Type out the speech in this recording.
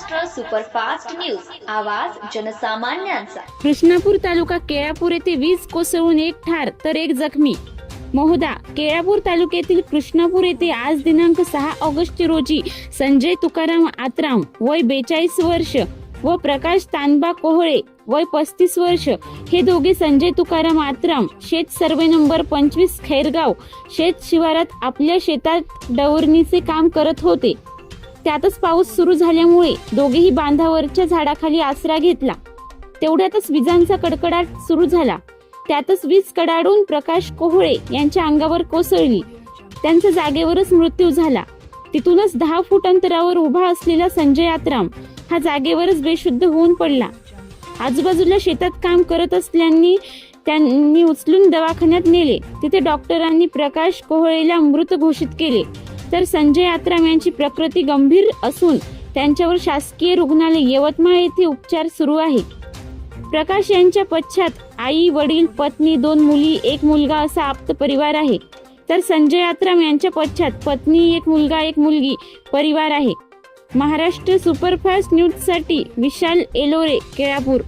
Maharashtra superfast news. आवाज जनसामान्यांचा. कृष्णापूर तालुका केळापूर येथे वीज कोसळून एक ठार तर एक जखमी. महोदा केळापूर तालुक्यातील कृष्णापूर येथे आज दिनांक सहा ऑगस्ट रोजी संजय तुकाराम आत्राम वय बेचाळीस वर्ष व प्रकाश तानबा कोहळे वय पस्तीस वर्ष. हे दोघे संजय तुकाराम आत्राम शेत सर्वे नंबर पंचवीस खैरगाव शेत शिवारात आपल्या शेतात डवरणीचे काम करत होते. त्यातच पाऊस सुरू झाल्यामुळे दोघेही बांधावरच्या झाडाखाली आसरा घेतला. तेवढ्यातच विजांचा कडकडाट सुरू झाला. त्यातच वीज कडाडून प्रकाश कोहळे यांच्या अंगावर कोसळली. त्यांचा जागेवरच मृत्यू झाला. तिथूनच दहा फूट अंतरावर उभा असलेला संजय आत्राम हा जागेवरच बेशुद्ध होऊन पडला. आजूबाजूला शेतात काम करत असल्याने त्यांनी उचलून दवाखान्यात नेले. तिथे डॉक्टरांनी प्रकाश कोहळेला मृत घोषित केले. तर संजय आत्राम यांची प्रकृती गंभीर असून त्यांच्यावर शासकीय रुग्णालय यवतमाळ येथे उपचार सुरू आहे प्रकाश यांच्या पश्चात आई वडील पत्नी दोन मुली एक मुलगा असा आप्त परिवार आहे. तर संजय आत्राम यांच्या पश्चात पत्नी एक मुलगा एक मुलगी परिवार आहे. महाराष्ट्र सुपरफास्ट न्यूजसाठी विशाल एलोरे केळापूर.